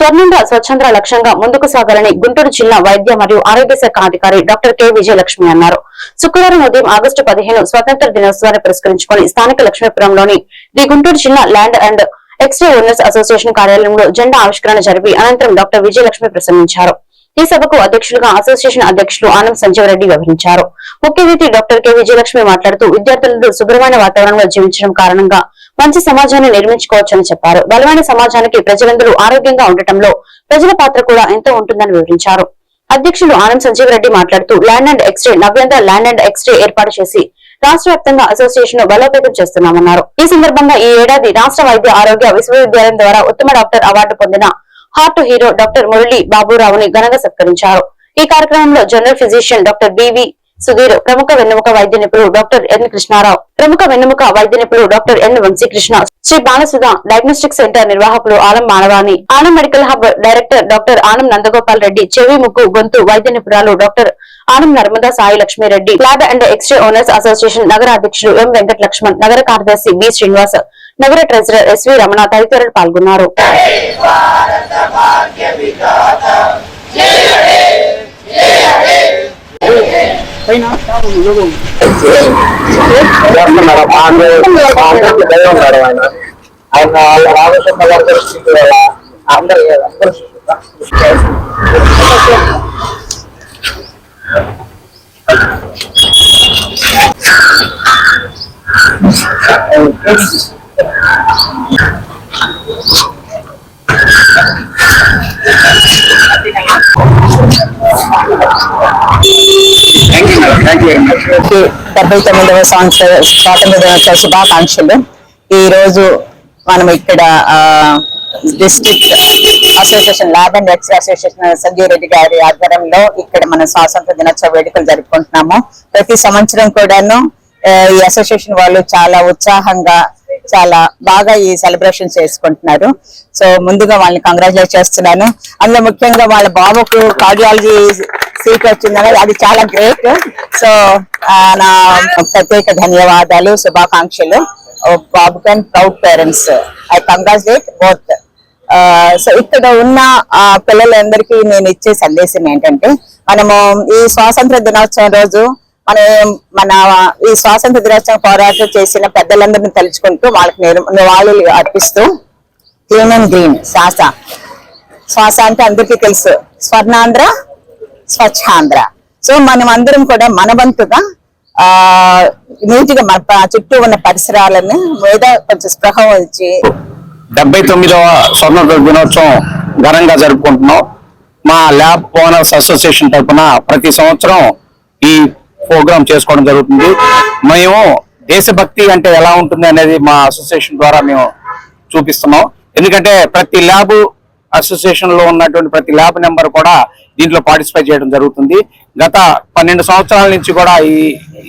స్వర్ణంగా స్వచ్ఛంద్ర లక్ష్యంగా ముందుకు సాగాలని గుంటూరు జిల్లా వైద్య మరియు ఆరోగ్య శాఖ అధికారి డాక్టర్ కె విజయలక్ష్మి అన్నారు. శుక్రవారం ఉదయం ఆగస్టు పదిహేను స్వాతంత్ర దినోత్సవాన్ని పురస్కరించుకుని స్థానిక లక్ష్మీపురంలోని ది గుంటూరు జిల్లా land and X-ray owners association కార్యాలయంలో జెండా ఆవిష్కరణ జరిపి అనంతరం డాక్టర్ విజయలక్ష్మి ప్రసంగించారు. ఈ సభకు అధ్యక్షులుగా అసోసియేషన్ అధ్యక్షులు ఆనం సంజీవ్ రెడ్డి వ్యవహరించారు. ముఖ్య అతిథి డాక్టర్ కె విజయలక్ష్మి మాట్లాడుతూ విద్యార్థులందరూ శుభ్రమైన వాతావరణంలో జీవించడం కారణంగా మంచి సమాజాన్ని నిర్మించుకోవచ్చని చెప్పారు. బలమైన సమాజానికి ప్రజలందరూ ఆరోగ్యంగా ఉండటంలో ప్రజల పాత్ర కూడా ఎంతో ఉంటుందని వివరించారు. అధ్యక్షులు ఆనంద్ సంజీవ్ రెడ్డి మాట్లాడుతూ land and X-ray Navyandhra land and X-ray ఏర్పాటు చేసి రాష్ట్ర వ్యాప్తంగా అసోసియేషన్ను బలోపేతం చేస్తున్నామన్నారు. ఈ సందర్భంగా ఈ ఏడాది రాష్ట్ర వైద్య ఆరోగ్య విశ్వవిద్యాలయం ద్వారా ఉత్తమ డాక్టర్ అవార్డు పొందిన హార్ట్ హీరో డాక్టర్ మురళి బాబురావుని ఘనంగా సత్కరించారు. ఈ కార్యక్రమంలో general physician doctor B V Sudheer ప్రముఖ వెన్నెముక వైద్య నిపుణులు డాక్టర్ ఎన్ కృష్ణారావు ప్రముఖ వెన్నెముక వైద్య నిపుణులు doctor N Vamsikrishna Shri Balasudha diagnostic centre నిర్వాహకులు Anam Manavani Anam medical hub director doctor Anam Nandagopal Reddy చెవి ముక్కు గొంతు వైద్య నిపుణురాలు doctor Anam Narmada Sai Lakshmireddy lab and X-ray owners association నగర అధ్యక్షులు ఎం వెంకట లక్ష్మణ్ నగర కార్యదర్శి బి శ్రీనివాస్ నగర ట్రెజరర్ ఎస్వి రమణ తదితరులు పాల్గొన్నారు చేస్తున్నారు మా అందరూ- డెబ్బై తొమ్మిదవ సంవత్సర స్వాతంత్ర దినోత్సవ శుభాకాంక్షలు. ఈ రోజు మనం ఇక్కడ district association lab and X association Sanjeev Reddy గారి ఆధ్వర్యంలో ఇక్కడ మనం స్వాతంత్ర దినోత్సవ వేడుకలు జరుపుకుంటున్నాము. ప్రతి సంవత్సరం కూడాను ఈ అసోసియేషన్ వాళ్ళు చాలా ఉత్సాహంగా చాలా బాగా ఈ సెలబ్రేషన్ చేసుకుంటున్నారు. సో ముందుగా వాళ్ళని కంగ్రాచులేట్ చేస్తున్నాను. అందులో ముఖ్యంగా వాళ్ళ బాబుకు కార్డియాలజీ సీట్ వచ్చిందని అది చాలా గ్రేట్ సో నా ప్రత్యేక ధన్యవాదాలు శుభాకాంక్షలు. Oh, Babu and proud parents I congratulate both so ఇక్కడ ఉన్న పిల్లలందరికీ నేను ఇచ్చే సందేశం ఏంటంటే మనము ఈ స్వాతంత్ర దినోత్సవం రోజు మన మన ఈ స్వాతంత్ర దినోత్సవం పోరాటం చేసిన పెద్దలందరినీ తలుచుకుంటూ వాళ్ళకి నిర్- నివాళులు అర్పిస్తూ క్లీన్ అండ్ గ్రీన్ శ్వాస. శ్వాస అంటే అందరికీ తెలుసు. స్వర్ణాంధ్ర స్వచ్ఛాంధ్ర. సో మనం అందరం కూడా మనవంతుగా ఆ నీటిగా మన చుట్టూ ఉన్న పరిసరాలను మీద కొంచెం స్పృహ వచ్చి డెబ్బై తొమ్మిదవ స్వర్ణోత్సవ దినోత్సవం ఘనంగా జరుపుకుంటున్నాం. మా ల్యాబ్ ఓనర్స్ అసోసియేషన్ తరఫున ప్రతి సంవత్సరం ఈ ప్రోగ్రామ్ చేసుకోవడం జరుగుతుంది. మేము దేశభక్తి అంటే ఎలా ఉంటుంది అనేది మా అసోసియేషన్ ద్వారా మేము చూపిస్తున్నాం. ఎందుకంటే ప్రతి ల్యాబ్ అసోసియేషన్లో ఉన్నటువంటి ప్రతి ల్యాబ్ నెంబర్ కూడా దీంట్లో పార్టిసిపేట్ చేయడం జరుగుతుంది. గత పన్నెండు సంవత్సరాల నుంచి కూడా ఈ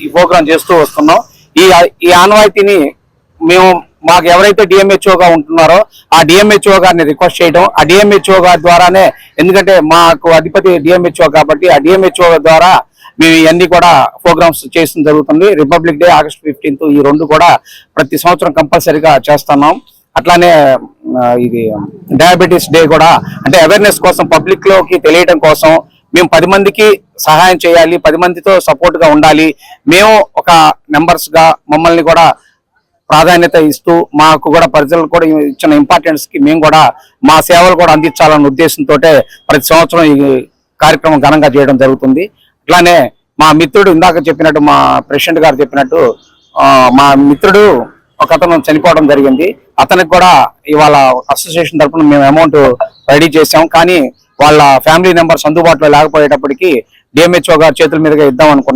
ఈ ప్రోగ్రాం చేస్తూ వస్తున్నాం. ఈ ఈ ఆనవాయితీని మేము మాకు ఎవరైతే డిఎంహెచ్ఓ గా ఉంటున్నారో ఆ డిఎంహెచ్ఓ గారిని రిక్వెస్ట్ చేయడం ఆ డిఎంహెచ్ఓ గారి ద్వారానే ఎందుకంటే మాకు అధిపతి డిఎంహెచ్ఓ కాబట్టి ఆ డిఎంహెచ్ఓ ద్వారా మేము ఇవన్నీ కూడా ప్రోగ్రామ్స్ చేయడం జరుగుతుంది. రిపబ్లిక్ డే ఆగస్ట్ ఫిఫ్టీన్త్ ఈ రెండు కూడా ప్రతి సంవత్సరం కంపల్సరీగా చేస్తున్నాం. అట్లానే ఇది డయాబెటీస్ డే కూడా అంటే అవేర్నెస్ కోసం పబ్లిక్లోకి తెలియడం కోసం మేము పది మందికి సహాయం చేయాలి పది మందితో సపోర్ట్గా ఉండాలి. మేము ఒక మెంబర్స్గా మమ్మల్ని కూడా ప్రాధాన్యత ఇస్తూ మాకు కూడా ప్రజలకు కూడా ఇచ్చిన ఇంపార్టెన్స్కి మేము కూడా మా సేవలు కూడా అందించాలన్న ఉద్దేశంతో ప్రతి సంవత్సరం ఈ కార్యక్రమం ఘనంగా చేయడం జరుగుతుంది. అట్లానే మా మిత్రుడు ఇందాక చెప్పినట్టు మా ప్రెసిడెంట్ గారు చెప్పినట్టు ఆ, మా మిత్రుడు ఒక అతను చనిపోవడం జరిగింది. అతనికి కూడా ఇవాళ అసోసియేషన్ తరఫున మేము అమౌంట్ రెడీ చేసాం కానీ వాళ్ళ ఫ్యామిలీ మెంబర్స్ అందుబాటులో లేకపోయేటప్పటికి డిఎంహెచ్ఓ గారి చేతుల మీదుగా ఇద్దాం అనుకున్నాం.